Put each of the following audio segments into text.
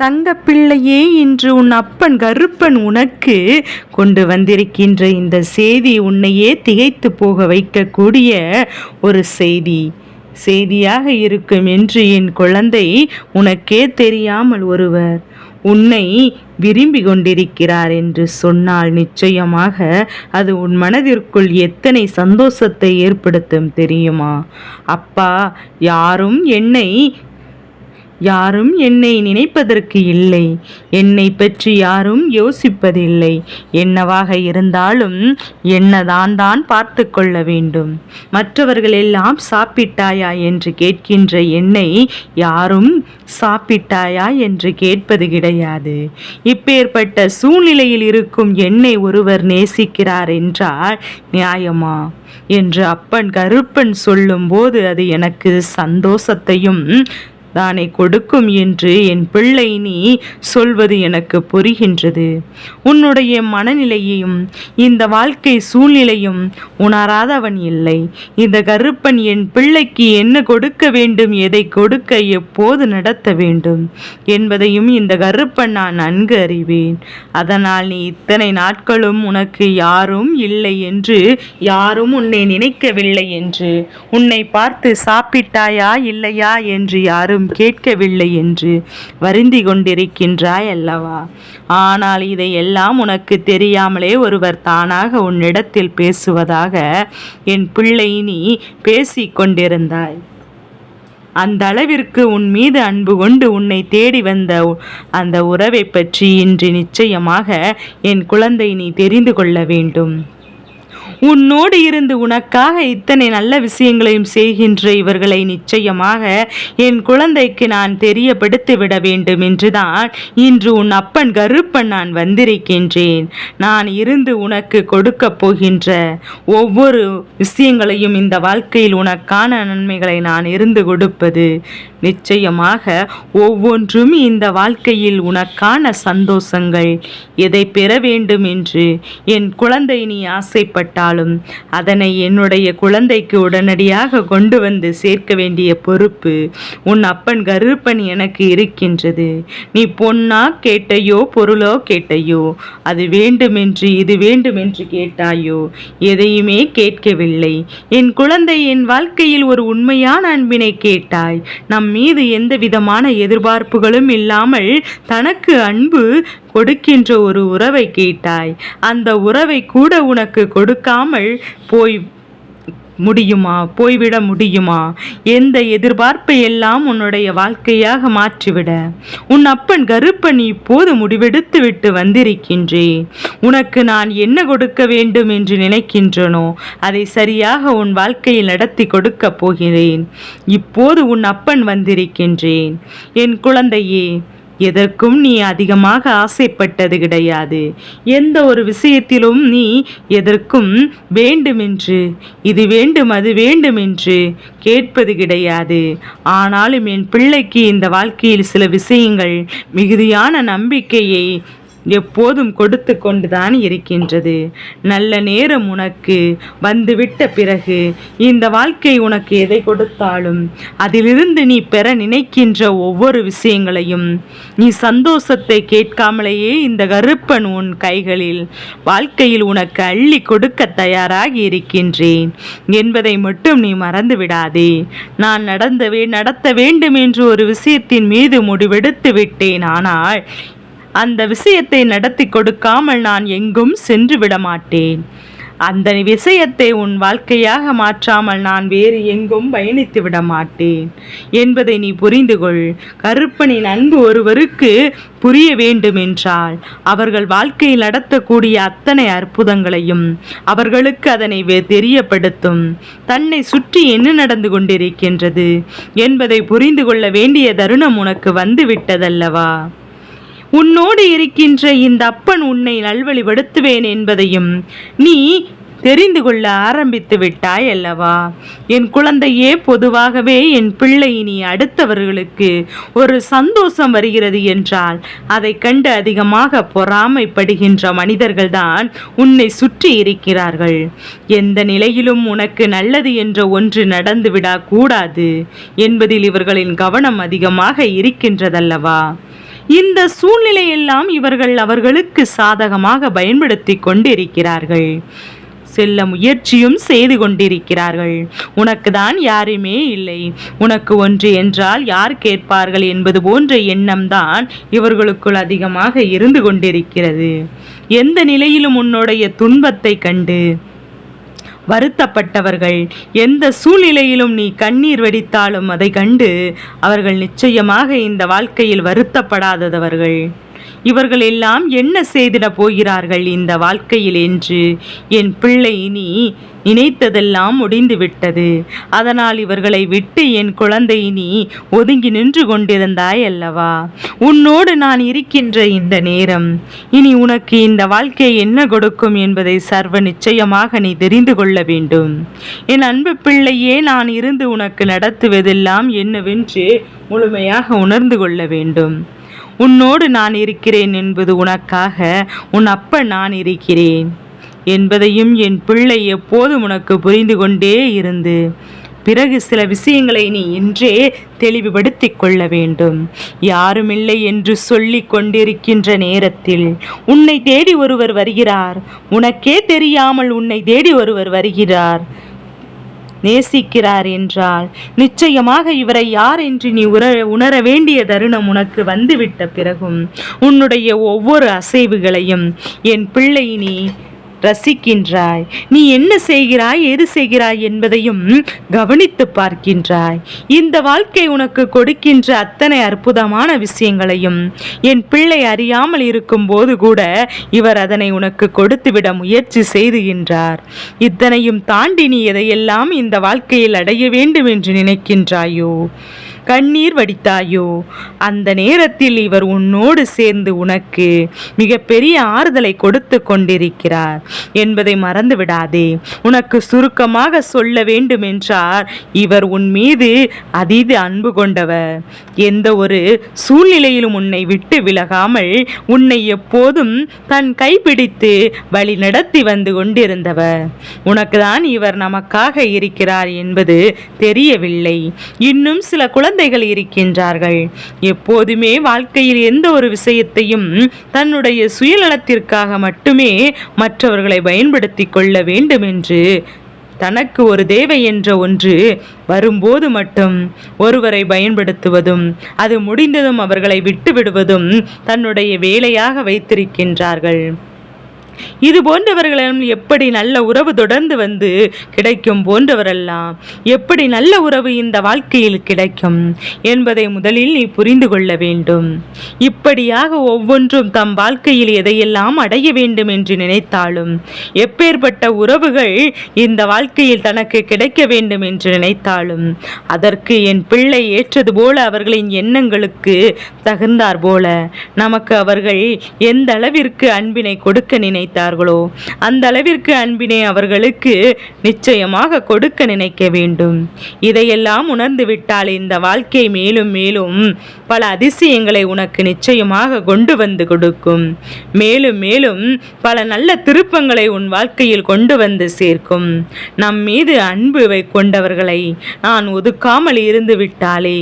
தங்கப்பிள்ளையே இன்று உன் அப்பன் கருப்பன் உனக்கு கொண்டு வந்திருக்கின்ற இந்த செய்தி உன்னையே திகைத்து போக வைக்கக்கூடிய ஒரு செய்தி. செய்தியாக இருக்கும் என்று என் குழந்தை உனக்கே தெரியாமல் ஒருவர் உன்னை விரும்பி கொண்டிருக்கிறார் என்று சொன்னால் நிச்சயமாக அது உன் மனதிற்குள் எத்தனை சந்தோஷத்தை ஏற்படுத்தும் தெரியுமா? அப்பா யாரும் என்னை யாரும் என்னை நினைப்பதற்கு இல்லை. என்னை பற்றி யாரும் யோசிப்பதில்லை. என்னவாக இருந்தாலும் என்னதான் தான் பார்த்து கொள்ள வேண்டும். மற்றவர்கள் எல்லாம் சாப்பிட்டாயா என்று கேட்கின்ற என்னை யாரும் சாப்பிட்டாயா என்று கேட்பது கிடையாது. இப்பேற்பட்ட சூழ்நிலையில் இருக்கும் என்னை ஒருவர் நேசிக்கிறார் என்றால் நியாயமா? என்று அப்பன் கருப்பன் சொல்லும்போது அது எனக்கு சந்தோஷத்தையும் தானே கொடுக்கும் என்று என் பிள்ளை நீ சொல்வது எனக்கு புரிகின்றது. உன்னுடைய மனநிலையையும் இந்த வாழ்க்கை சூழ்நிலையும் உணராதவன் இல்லை. இந்த கருப்பன் என் பிள்ளைக்கு என்ன கொடுக்க வேண்டும் எதை கொடுக்க எப்போது நடத்த வேண்டும் என்பதையும் இந்த கருப்பன் நான் நன்கு அறிவேன். அதனால் நீ இத்தனை நாட்களும் உனக்கு யாரும் இல்லை என்று யாரும் உன்னை நினைக்கவில்லை என்று உன்னை பார்த்து சாப்பிட்டாயா இல்லையா என்று யாரும் யாரும் கேட்கவில்லை என்று வருந்தி கொண்டிருக்கின்றாய் அல்லவா ஆனால் இதையெல்லாம் உனக்கு தெரியாமலே ஒருவர் தானாக உன்னிடத்தில் பேசுவதாக என் பிள்ளை நீ பேசிக்கொண்டிருந்தாய் அந்த அளவிற்கு உன் மீது அன்பு கொண்டு உன்னை தேடி வந்த அந்த உறவை பற்றி இன்று நிச்சயமாக என் குழந்தை நீ தெரிந்து கொள்ள வேண்டும். உன்னோடு இருந்து உனக்காக இத்தனை நல்ல விஷயங்களையும் செய்கின்ற இவர்களை நிச்சயமாக என் குழந்தைக்கு நான் தெரியப்படுத்தி விட வேண்டும் என்றுதான் இன்று உன் அப்பன் கருப்பன் நான் வந்திருக்கின்றேன். நான் இருந்து உனக்கு கொடுக்க போகின்ற ஒவ்வொரு விஷயங்களையும் இந்த வாழ்க்கையில் உனக்கான நன்மைகளை நான் இருந்து கொடுப்பது. நிச்சயமாக ஒவ்வொன்றும் இந்த வாழ்க்கையில் உனக்கான சந்தோஷங்கள் எதை பெற வேண்டும் என்று என் குழந்தை நீ ஆசைப்பட்டாலும் அதனை என்னுடைய குழந்தைக்கு உடனடியாக கொண்டு வந்து சேர்க்க வேண்டிய பொறுப்பு உன் அப்பன் கருப்பன் எனக்கு இருக்கின்றது. நீ பொன்னா கேட்டையோ பொருளோ கேட்டையோ அது வேண்டுமென்று இது வேண்டுமென்று கேட்டாயோ எதையுமே கேட்கவில்லை. என் குழந்தை என் வாழ்க்கையில் ஒரு உண்மையான அன்பினை கேட்டாய். நம் மீது எந்த விதமான எதிர்பார்ப்புகளும் இல்லாமல் தனக்கு அன்பு கொடுக்கின்ற ஒரு உறவை கேட்டாய். அந்த உறவை கூட உனக்கு கொடுக்காமல் போய் முடியுமா? போய்விட முடியுமா? எந்த எதிர்பார்ப்பை எல்லாம் உன்னுடைய வாழ்க்கையாக மாற்றிவிட? உன் அப்பன் கருப்பன் இப்போது முடிவெடுத்து விட்டு வந்திருக்கின்றேன் உனக்கு நான் என்ன கொடுக்க வேண்டும் என்று நினைக்கின்றனோ அதை சரியாக உன் வாழ்க்கையில் நடத்தி கொடுக்கப் போகிறேன். இப்போது உன் அப்பன் வந்திருக்கின்றேன். என் குழந்தையே எதற்கும் நீ அதிகமாக ஆசைப்பட்டது கிடையாது. எந்த ஒரு விஷயத்திலும் நீ எதற்கும் வேண்டுமென்று இது வேண்டும் அது வேண்டுமென்று கேட்பது கிடையாது. ஆனாலும் என் பிள்ளைக்கு இந்த வாழ்க்கையில் சில விஷயங்கள் மிகுதியான நம்பிக்கையை எப்போதும் கொடுத்து கொண்டுதான் இருக்கின்றது. நல்ல நேரம் உனக்கு வந்துவிட்ட பிறகு இந்த வாழ்க்கை உனக்கு எதை கொடுத்தாலும் அதிலிருந்து நீ பெற நினைக்கின்ற ஒவ்வொரு விஷயங்களையும் நீ சந்தோஷத்தை கேட்காமலேயே இந்த கருப்பன் உன் கைகளில் வாழ்க்கையில் உனக்கு அள்ளி கொடுக்க தயாராகி இருக்கின்றேன் என்பதை மட்டும் நீ மறந்து விடாதே. நான் நடந்தவே நடத்த வேண்டும் என்று ஒரு விஷயத்தின் மீது முடிவெடுத்து விட்டேன். ஆனால் அந்த விஷயத்தை நடத்தி கொடுக்காமல் நான் எங்கும் சென்று விட மாட்டேன் அந்த விஷயத்தை உன் வாழ்க்கையாக மாற்றாமல் நான் வேறு எங்கும் பயணித்து விட மாட்டேன் என்பதை நீ புரிந்து கொள். கருப்பனின் அன்பு ஒருவருக்கு புரிய வேண்டுமென்றால் அவர்கள் வாழ்க்கையில் நடத்தக்கூடிய அத்தனை அற்புதங்களையும் அவர்களுக்கு அதனை தெரியப்படுத்தும். தன்னை சுற்றி என்ன நடந்து கொண்டிருக்கின்றது என்பதை புரிந்து கொள்ள வேண்டிய தருணம் உனக்கு வந்துவிட்டதல்லவா? உன்னோடு இருக்கின்ற இந்த அப்பன் உன்னை நல்வழிப்படுத்துவேன் என்பதையும் நீ தெரிந்து கொள்ள ஆரம்பித்து விட்டாய் அல்லவா? என் குழந்தையே பொதுவாகவே என் பிள்ளை இனி அடுத்தவர்களுக்கு ஒரு சந்தோஷம் வருகிறது என்றால் அதை கண்டு அதிகமாக பொறாமைப்படுகின்ற மனிதர்கள்தான் உன்னை சுற்றி இருக்கிறார்கள். எந்த நிலையிலும் உனக்கு நல்லது என்ற ஒன்று நடந்துவிடக்கூடாது என்பதில் இவர்களின் கவனம் அதிகமாக இருக்கின்றதல்லவா? இந்த சூழ்நிலையெல்லாம் இவர்கள் அவர்களுக்கு சாதகமாக பயன்படுத்தி கொண்டிருக்கிறார்கள். செல்ல முயற்சியும் செய்து கொண்டிருக்கிறார்கள். உனக்கு தான் யாருமே இல்லை. உனக்கு ஒன்று என்றால் யார் கேட்பார்கள் என்பது போன்ற எண்ணம்தான் இவர்களுக்குள் அதிகமாக இருந்து கொண்டிருக்கிறது. எந்த நிலையிலும் உன்னுடைய துன்பத்தை கண்டு வருத்தப்பட்டவர்கள். எந்த சூழ்நிலையிலும் நீ கண்ணீர் வெடித்தாலும் அதை கண்டு அவர்கள் நிச்சயமாக இந்த வாழ்க்கையில் வருத்தப்படாதவர்கள் இவர்கள் எல்லாம் என்ன செய்திட போகிறார்கள் இந்த வாழ்க்கையில் என்று என் பிள்ளை நீ நினைத்ததெல்லாம் முடிந்துவிட்டது. அதனால் இவர்களை விட்டு என் குழந்தை நீ ஒதுங்கி நின்று கொண்டிருந்தாய் அல்லவா? உன்னோடு நான் இருக்கின்ற இந்த நேரம் இனி உனக்கு இந்த வாழ்க்கை என்ன கொடுக்கும் என்பதை சர்வ நிச்சயமாக நீ தெரிந்து கொள்ள வேண்டும். என் அன்பு பிள்ளையே நான் இருந்து உனக்கு நடத்துவதெல்லாம் என்னவென்று முழுமையாக உணர்ந்து கொள்ள வேண்டும். உன்னோடு நான் இருக்கிறேன் என்பது உனக்காக உன் அப்ப நான் இருக்கிறேன். என்பதையும் என் பிள்ளை எப்போதும் உனக்கு புரிந்து கொண்டே இருந்து. பிறகு சில விஷயங்களை நீ இன்றே தெளிவுபடுத்தி கொள்ள வேண்டும். யாருமில்லை என்று சொல்லி கொண்டிருக்கின்ற நேரத்தில் உன்னை தேடி ஒருவர் வருகிறார். உனக்கே தெரியாமல் உன்னை தேடி ஒருவர் வருகிறார். நேசிக்கிறார் என்றால் நிச்சயமாக இவரை யார் என்று நீ உற உணர வேண்டிய தருணம் உனக்கு வந்துவிட்ட பிறகும் உன்னுடைய ஒவ்வொரு அசைவுகளையும் என் பிள்ளை நீ ரசிக்கின்றாய். நீ என்ன செய்கிறாய் எது செய்கிறாய் என்பதையும் கவனித்து பார்க்கின்றாய். இந்த வாழ்க்கை உனக்கு கொடுக்கின்ற அத்தனை அற்புதமான விஷயங்களையும் என் பிள்ளை அறியாமல் இருக்கும்போது கூட இவர் அதனை உனக்கு கொடுத்துவிட முயற்சி செய்துகின்றார். இத்தனையும் தாண்டி நீ எதையெல்லாம் இந்த வாழ்க்கையில் அடைய வேண்டும் என்று நினைக்கின்றாயோ? கண்ணீர் வடித்தாயோ? அந்த நேரத்தில் இவர் உன்னோடு சேர்ந்து உனக்கு மிகப்பெரிய ஆறுதலை கொடுத்து கொண்டிருக்கிறார் என்பதை மறந்து விடாதே உனக்கு சுருக்கமாக சொல்ல வேண்டுமென்றார். இவர் உன் மீது அதீத அன்பு கொண்டவர். எந்த ஒரு சூழ்நிலையிலும் உன்னை விட்டு விலகாமல் உன்னை எப்போதும் தன் கைப்பிடித்து வழி நடத்தி வந்து கொண்டிருந்தவர். உனக்குதான் இவர் நமக்காக இருக்கிறார் என்பது தெரியவில்லை. இன்னும் சில குழந்தைகள் இருக்கின்றார்கள். எப்போதுமே வாழ்க்கையில் எந்த ஒரு விஷயத்தையும் தன்னுடைய சுயநலத்திற்காக மட்டுமே மற்றவர்களை பயன்படுத்தி கொள்ள வேண்டும் என்று தனக்கு ஒரு தேவை என்ற ஒன்று வரும்போது மட்டும் ஒருவரை பயன்படுத்துவதும் அது முடிந்ததும் அவர்களை விட்டுவிடுவதும் தன்னுடைய வேலையாக வைத்திருக்கின்றார்கள். இது போன்றவர்களிடம் எப்படி நல்ல உறவு தொடர்ந்து வந்து கிடைக்கும் போன்றவரெல்லாம் எப்படி நல்ல உறவு இந்த வாழ்க்கையில் கிடைக்கும் என்பதை முதலில் நீ புரிந்து கொள்ள வேண்டும். இப்படியாக ஒவ்வொன்றும் தம் வாழ்க்கையில் எதையெல்லாம் அடைய வேண்டும் என்று நினைத்தாலும் எப்பேற்பட்ட உறவுகள் இந்த வாழ்க்கையில் தனக்கு கிடைக்க வேண்டும் என்று நினைத்தாலும் அதற்கு என் பிள்ளை ஏற்றது போல அவர்களின் எண்ணங்களுக்கு தகுந்தார் போல நமக்கு அவர்கள் எந்த அளவிற்கு அன்பினை கொடுக்க நினைத்தார்களோ? அந்த அளவிற்கு அன்பினை அவர்களுக்கு நிச்சயமாக கொடுக்க நினைக்க வேண்டும். இதையெல்லாம் உணர்ந்து விட்டால் இந்த வாழ்க்கை மேலும் மேலும் பல அதிசயங்களை உனக்கு நிச்சயமாக கொண்டு வந்து கொடுக்கும். மேலும் மேலும் பல நல்ல திருப்பங்களை உன் வாழ்க்கையில் கொண்டு வந்து சேர்க்கும். நம் மீது அன்பு கொண்டவர்களை நான் ஒதுக்காமல் இருந்து விட்டாலே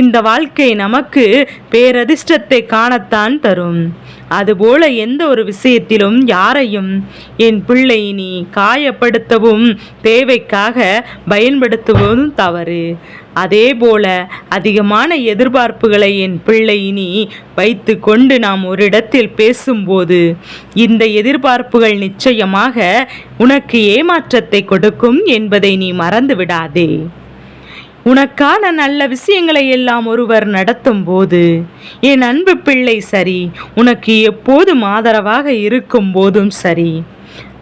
இந்த வாழ்க்கை நமக்கு பேரதிர்ஷ்டத்தை காணத்தான் தரும். அதுபோல எந்த ஒரு விஷயத்திலும் யாரையும் என் பிள்ளை நீ காயப்படுத்தவும் தேவைக்காக பயன்படுத்துவதும் தவறு. அதே போல அதிகமான எதிர்பார்ப்புகளை என் பிள்ளை இனி வைத்து கொண்டு நாம் ஒரு இடத்தில் பேசும்போது இந்த எதிர்பார்ப்புகள் நிச்சயமாக உனக்கு ஏமாற்றத்தை கொடுக்கும் என்பதை நீ மறந்து விடாதே உனக்கான நல்ல விஷயங்களை எல்லாம் ஒருவர் நடத்தும் போது என் அன்பு பிள்ளை சரி உனக்கு எப்போதும் ஆதரவாக இருக்கும் போதும் சரி.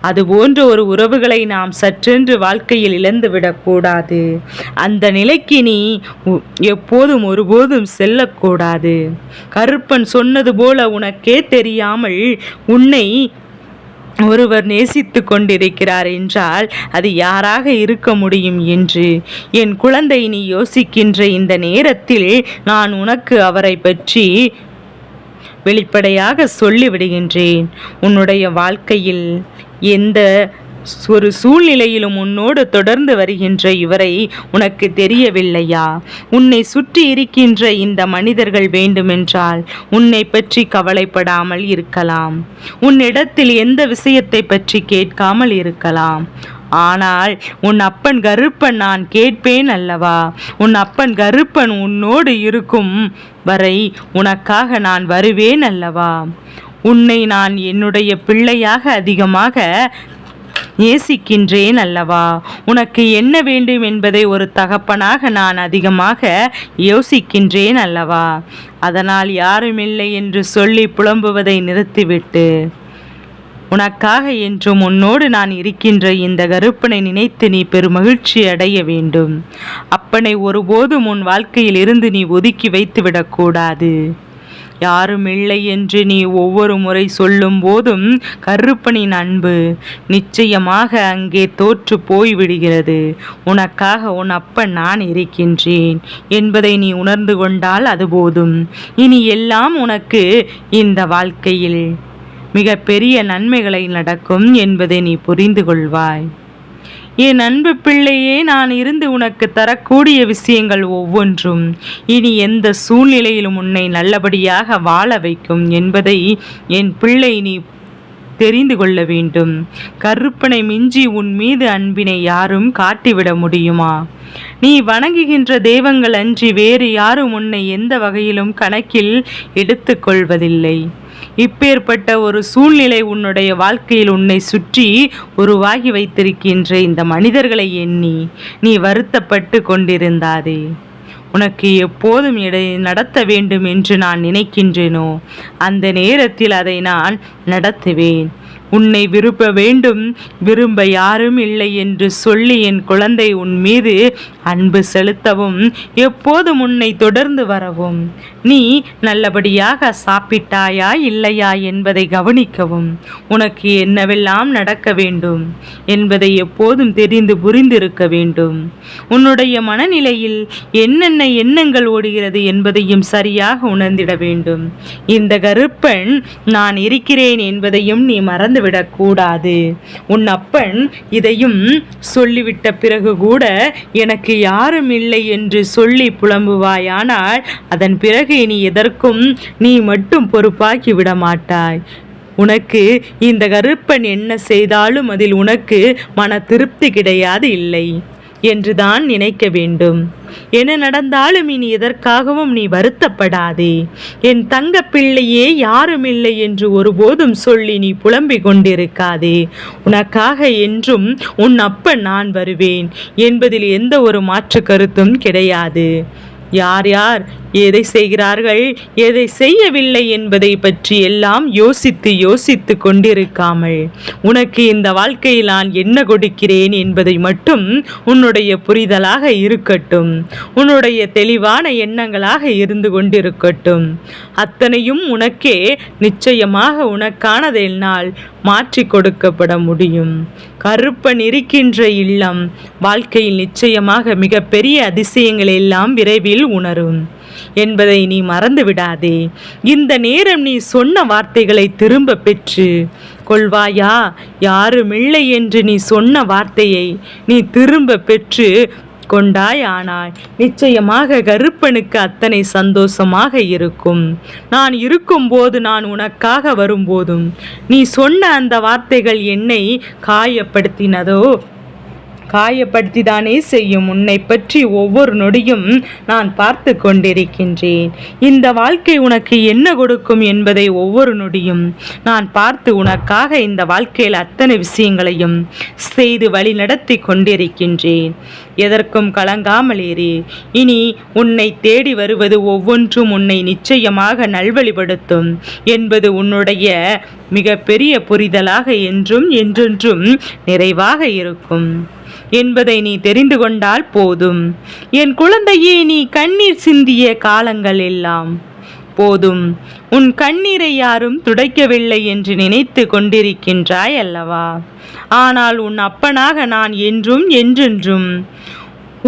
அது போன்ற ஒரு உறவுகளை நாம் சற்றென்று வாழ்க்கையில் இழந்துவிடக்கூடாது அந்த நிலைக்கு நீ எப்போதும் ஒருபோதும் செல்லக்கூடாது கருப்பன் சொன்னது போல உனக்கே தெரியாமல் உன்னை ஒருவர் நேசித்து கொண்டிருக்கிறார் என்றால் அது யாராக இருக்க முடியும் என்று? என் குழந்தை நீ யோசிக்கின்ற இந்த நேரத்தில் நான் உனக்கு அவரை பற்றி வெளிப்படையாக சொல்லிவிடுகின்றேன். உன்னுடைய வாழ்க்கையில் எந்த ஒரு சூழ்நிலையிலும் உன்னோடு தொடர்ந்து வருகின்ற இவரை உனக்கு தெரியவில்லையா? உன்னை சுற்றி இருக்கின்ற இந்த மனிதர்கள் வேண்டுமென்றால் உன்னை பற்றி கவலைப்படாமல் இருக்கலாம். உன்னிடத்தில் எந்த விஷயத்தை பற்றி கேட்காமல் இருக்கலாம். ஆனால் உன் அப்பன் கருப்பன் நான் கேட்பேன் அல்லவா? உன் அப்பன் கருப்பன் உன்னோடு இருக்கும் வரை உனக்காக நான் வருவேன் அல்லவா? உன்னை நான் என்னுடைய பிள்ளையாக அதிகமாக நேசிக்கின்றேன் அல்லவா? உனக்கு என்ன வேண்டும் என்பதை ஒரு தகப்பனாக நான் அதிகமாக யோசிக்கின்றேன் அல்லவா? அதனால் யாருமில்லை என்று சொல்லி புலம்புவதை நிறுத்திவிட்டு. உனக்காக என்றும் உன்னோடு நான் இருக்கின்ற இந்த கருப்பனை நினைத்து நீ பெருமகிழ்ச்சி அடைய வேண்டும். அப்பனை ஒருபோதும் உன் வாழ்க்கையில் இருந்து நீ ஒதுக்கி வைத்துவிடக்கூடாது. யாரும் இல்லை என்று நீ ஒவ்வொரு முறை சொல்லும் போதும் கருப்பனின் அன்பு நிச்சயமாக அங்கே தோற்று போய்விடுகிறது. உனக்காக உன் அப்பன் நான் இருக்கின்றேன் என்பதை நீ உணர்ந்து கொண்டால் அது போதும். இனி எல்லாம் உனக்கு இந்த வாழ்க்கையில் மிக பெரிய நன்மைகளை நடக்கும் என்பதை நீ புரிந்து கொள்வாய். என் அன்பு பிள்ளையே நான் இருந்து உனக்கு தரக்கூடிய விஷயங்கள் ஒவ்வொன்றும். இனி எந்த சூழ்நிலையிலும் உன்னை நல்லபடியாக வாழ வைக்கும் என்பதை என் பிள்ளை நீ தெரிந்து கொள்ள வேண்டும். கருப்பனை மிஞ்சி உன் மீது அன்பினை யாரும் காட்டிவிட முடியுமா? நீ வணங்குகின்ற தெய்வங்கள் அன்றி வேறு யாரும் உன்னை எந்த வகையிலும் கணக்கில் எடுத்துக்கொள்வதில்லை இப்பேற்பட்ட ஒரு சூழ்நிலை உன்னுடைய வாழ்க்கையில் உன்னை சுற்றி உருவாகி வைத்திருக்கின்ற இந்த மனிதர்களை எண்ணி நீ வருத்தப்பட்டு கொண்டிருந்தாதே. உனக்கு எப்போதும் இடை நடத்த வேண்டும் என்று நான் நினைக்கின்றேனோ? அந்த நேரத்தில் அதை நான் நடத்துவேன். உன்னை விரும்ப வேண்டும் விரும்ப யாரும் இல்லை என்று சொல்லி என் குழந்தை உன் மீது அன்பு செலுத்தவும் எப்போதும் உன்னை தொடர்ந்து வரவும். நீ நல்லபடியாக சாப்பிட்டாயா இல்லையா என்பதை கவனிக்கவும். உனக்கு என்னவெல்லாம் நடக்க வேண்டும் என்பதை எப்போதும் தெரிந்து புரிந்திருக்க வேண்டும். உன்னுடைய மனநிலையில் என்னென்ன எண்ணங்கள் ஓடுகிறது என்பதையும் சரியாக உணர்ந்திட வேண்டும். இந்த கருப்பன் நான் இருக்கிறேன் என்பதையும் நீ மறந்து மறந்துவிடக்கூடாது உன் அப்பன் இதையும் சொல்லிவிட்ட பிறகு கூட எனக்கு யாரும் இல்லை என்று சொல்லி புலம்புவாயானால் அதன் பிறகு இனி எதற்கும் நீ மட்டும் பொறுப்பாக்கி விட மாட்டாய் உனக்கு இந்த கருப்பன் என்ன செய்தாலும் அதில் உனக்கு மன திருப்தி கிடையாது இல்லை. என்றுதான் நினைக்க வேண்டும். என்ன நடந்தாலும் இனி எதற்காகவும் நீ வருத்தப்படாதே. என் தங்க பிள்ளையே யாரும் இல்லை என்று ஒருபோதும் சொல்லி நீ புலம்பிக் கொண்டிருக்காதே. உனக்காக என்றும் உன் அப்பன் நான் வருவேன் என்பதில் எந்த ஒரு மாற்று கருத்தும் கிடையாது. யார் யார் எதை செய்கிறார்கள்? எதை செய்யவில்லை என்பதை பற்றி எல்லாம் யோசித்து யோசித்து கொண்டிருக்காமல். உனக்கு இந்த வாழ்க்கையில் நான் என்ன கொடுக்கிறேன் என்பதை மட்டும் உன்னுடைய புரிதலாக இருக்கட்டும். உன்னுடைய தெளிவான எண்ணங்களாக இருந்து கொண்டிருக்கட்டும். அத்தனையும் உனக்கே நிச்சயமாக உனக்கானதை என்னால் மாற்றி கொடுக்கப்பட முடியும். கருப்பன் இருக்கின்ற இல்லம் வாழ்க்கையில் நிச்சயமாக மிகப்பெரிய அதிசயங்கள் எல்லாம் விரைவில் உணரும். என்பதை நீ மறந்து விடாதே இந்த நேரம் நீ சொன்ன வார்த்தைகளை திரும்ப பெற்று கொள்வாயா யாருமில்லை என்று நீ சொன்ன வார்த்தையை நீ திரும்ப பெற்று கொண்டாய் ஆனாய் நிச்சயமாக கருப்பனுக்கு அத்தனை சந்தோஷமாக இருக்கும். நான் இருக்கும்போது நான் உனக்காக வரும்போதும் நீ சொன்ன அந்த வார்த்தைகள் என்னை காயப்படுத்தினதோ? காயப்படுத்தி தானே செய்யும் உன்னை பற்றி ஒவ்வொரு நொடியும் நான் பார்த்து கொண்டிருக்கின்றேன். இந்த வாழ்க்கை உனக்கு என்ன கொடுக்கும் என்பதை ஒவ்வொரு நொடியும் நான் பார்த்து உனக்காக இந்த வாழ்க்கையில் அத்தனை விஷயங்களையும் செய்து வழி நடத்தி கொண்டிருக்கின்றேன். எதற்கும் கலங்காமல் ஏறி இனி உன்னை தேடி வருவது ஒவ்வொன்றும் உன்னை நிச்சயமாக நல்வழிப்படுத்தும் என்பது உன்னுடைய மிகப்பெரிய புரிதலாக என்றும் என்றென்றும் நிறைவாக இருக்கும். என்பதை நீ தெரிந்து கொண்டால் போதும். என் குழந்தையே நீ கண்ணீர் சிந்திய காலங்கள் எல்லாம் போதும். உன் கண்ணீரை யாரும் துடைக்கவில்லை என்று நினைத்து கொண்டிருக்கின்றாய் அல்லவா? ஆனால் உன் அப்பனாக நான் என்றும் என்றென்றும்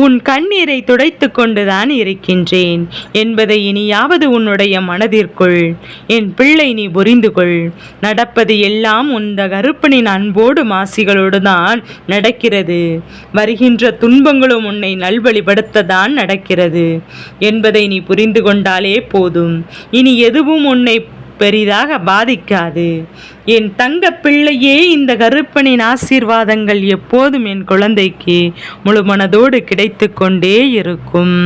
உன் கண்ணீரை துடைத்து கொண்டுதான் இருக்கின்றேன் என்பதை இனியாவது உன்னுடைய மனதிற்குள் என் பிள்ளை நீ புரிந்து கொள். நடப்பது எல்லாம் உந்த கருப்பனின் அன்போடு மாசிகளோடு தான் நடக்கிறது. வருகின்ற துன்பங்களும் உன்னை நல்வழிப்படுத்த தான் நடக்கிறது. என்பதை நீ புரிந்து கொண்டாலே போதும். இனி எதுவும் உன்னை பெரிதாக பாதிக்காது. என் தங்க பிள்ளையே இந்த கருப்பனின் ஆசீர்வாதங்கள் எப்போதும் என் குழந்தைக்கு முழு மனதோடு கிடைத்து கொண்டே இருக்கும்.